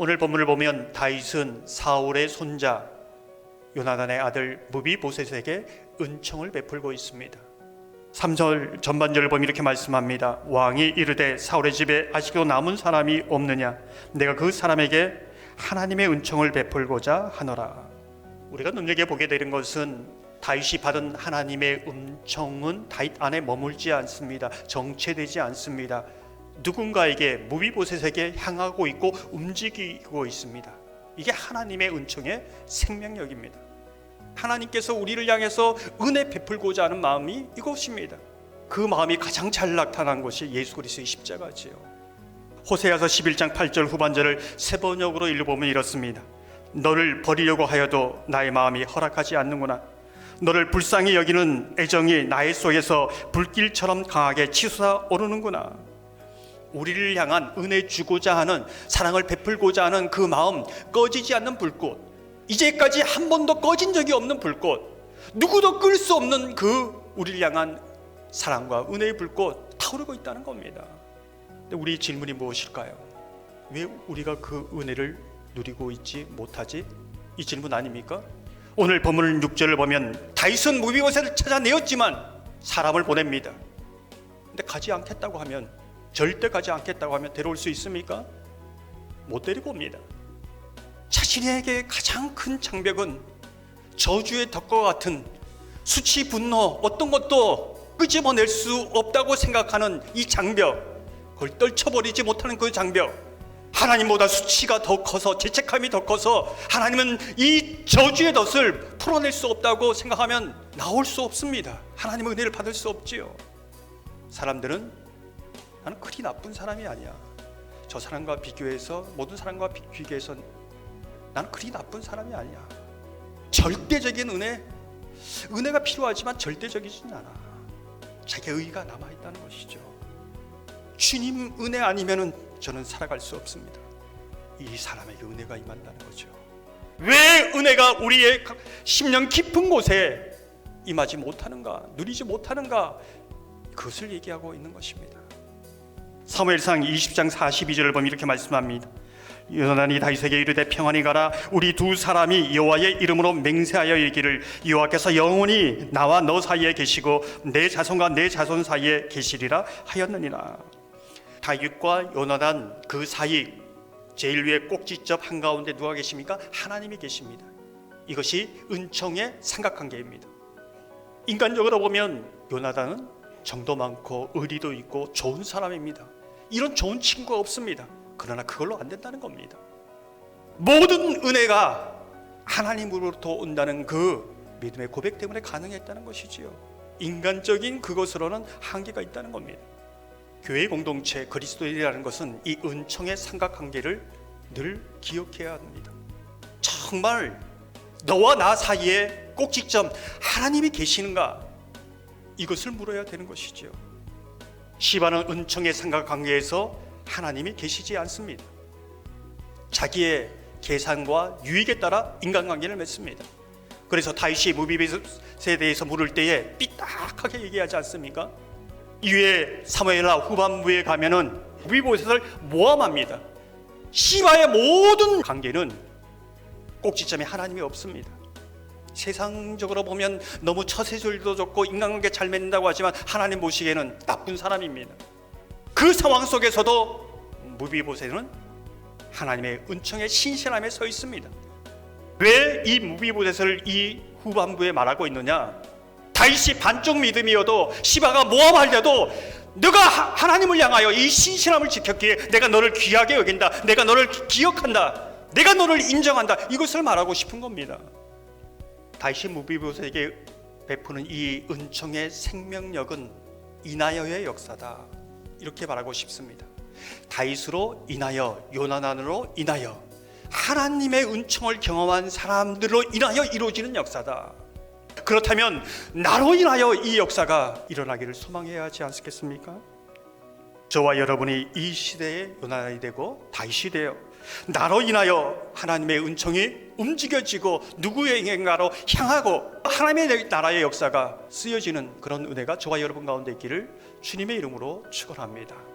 오늘 본문을 보면 다윗은 사울의 손자 요나단의 아들 무비보셋에게 은총을 베풀고 있습니다. 3절 전반절을 보면 이렇게 말씀합니다. 왕이 이르되 사울의 집에 아직도 남은 사람이 없느냐? 내가 그 사람에게 하나님의 은총을 베풀고자 하노라. 우리가 눈여겨 보게 되는 것은 다윗이 받은 하나님의 은총은 다윗 안에 머물지 않습니다. 정체되지 않습니다. 누군가에게 무비보셋에게 향하고 있고 움직이고 있습니다. 이게 하나님의 은총의 생명력입니다. 하나님께서 우리를 향해서 은혜 베풀고자 하는 마음이 이것입니다. 그 마음이 가장 잘 나타난 것이 예수 그리스도의 십자가지요. 호세아서 11장 8절 후반절을 세 번역으로 읽어보면 이렇습니다. 너를 버리려고 하여도 나의 마음이 허락하지 않는구나. 너를 불쌍히 여기는 애정이 나의 속에서 불길처럼 강하게 치솟아 오르는구나. 우리를 향한 은혜 주고자 하는 사랑을 베풀고자 하는 그 마음 꺼지지 않는 불꽃 이제까지 한 번도 꺼진 적이 없는 불꽃 누구도 끌 수 없는 그 우리를 향한 사랑과 은혜의 불꽃 타오르고 있다는 겁니다. 근데 우리 질문이 무엇일까요? 왜 우리가 그 은혜를 누리고 있지 못하지? 이 질문 아닙니까? 오늘 본문 6절을 보면 다윗은 무비보셋을 찾아내었지만 사람을 보냅니다. 근데 가지 않겠다고 하면 절대 가지 않겠다고 하면 데려올 수 있습니까? 못 데리고 옵니다. 자신에게 가장 큰 장벽은 저주의 덕과 같은 수치, 분노, 어떤 것도 끄집어낼 수 없다고 생각하는 이 장벽, 그걸 떨쳐버리지 못하는 그 장벽. 하나님보다 수치가 더 커서 죄책감이 더 커서 하나님은 이 저주의 덫을 풀어낼 수 없다고 생각하면 나올 수 없습니다. 하나님의 은혜를 받을 수 없지요. 사람들은 나는 그리 나쁜 사람이 아니야. 저 사람과 비교해서 모든 사람과 비교해서 나는 그리 나쁜 사람이 아니야. 절대적인 은혜, 은혜가 필요하지만 절대적이진 않아. 자기의 의가 남아 있다는 것이죠. 주님 은혜 아니면은 저는 살아갈 수 없습니다. 이 사람에게 은혜가 임한다는 거죠. 왜 은혜가 우리의 심령 깊은 곳에 임하지 못하는가, 누리지 못하는가, 그것을 얘기하고 있는 것입니다. 사무엘상 20장 42절을 보면 이렇게 말씀합니다. 요나단이 다윗에게 이르되 평안히 가라. 우리 두 사람이 여호와의 이름으로 맹세하여 이르기를 여호와께서 영원히 나와 너 사이에 계시고 내 자손과 내 자손 사이에 계시리라 하였느니라. 다윗과 요나단 그 사이 제일 위에 꼭지점 한가운데 누가 계십니까? 하나님이 계십니다. 이것이 은총의 삼각관계입니다. 인간적으로 보면 요나단은 정도 많고 의리도 있고 좋은 사람입니다 이런 좋은 친구가 없습니다 그러나 그걸로 안 된다는 겁니다. 모든 은혜가 하나님으로부터 온다는 그 믿음의 고백 때문에 가능했다는 것이지요. 인간적인 그것으로는 한계가 있다는 겁니다. 교회 공동체 그리스도인이라는 것은 이 은총의 삼각관계를 늘 기억해야 합니다. 정말 너와 나 사이에 꼭지점 하나님이 계시는가 이것을 물어야 되는 것이지요. 시바는 은총의 삼각관계에서 하나님이 계시지 않습니다. 자기의 계산과 유익에 따라 인간관계를 맺습니다. 그래서 다윗이 무비벳에 대해서 물을 때에 삐딱하게 얘기하지 않습니까? 이후에 사무엘라 후반부에 가면은 무비벳을 모함합니다. 시바의 모든 관계는 꼭지점에 하나님이 없습니다. 세상적으로 보면 너무 처세술도 좋고 인간관계 잘 맺는다고 하지만 하나님 보시기에는 나쁜 사람입니다. 그 상황 속에서도 무비보셋은 하나님의 은총의 신실함에 서 있습니다. 왜 이 무비보셋을 이 후반부에 말하고 있느냐? 다윗이 반쪽 믿음이어도 시바가 모함할 때도 너가 하나님을 향하여 이 신실함을 지켰기에 내가 너를 귀하게 여긴다. 내가 너를 기억한다. 내가 너를 인정한다. 이것을 말하고 싶은 겁니다. 다윗이 무비보셋에게 베푸는 이 은총의 생명력은 이나여의 역사다. 이렇게 말하고 싶습니다. 다윗으로 인하여 요나단으로 인하여 하나님의 은총을 경험한 사람들로 인하여 이루어지는 역사다. 그렇다면 나로 인하여 이 역사가 일어나기를 소망해야 하지 않겠습니까? 저와 여러분이 이 시대의 요나단이 되고 다윗이 되어 나로 인하여 하나님의 은총이 움직여지고 누구에게인가로 향하고 하나님의 나라의 역사가 쓰여지는 그런 은혜가 저와 여러분 가운데 있기를 주님의 이름으로 축원합니다.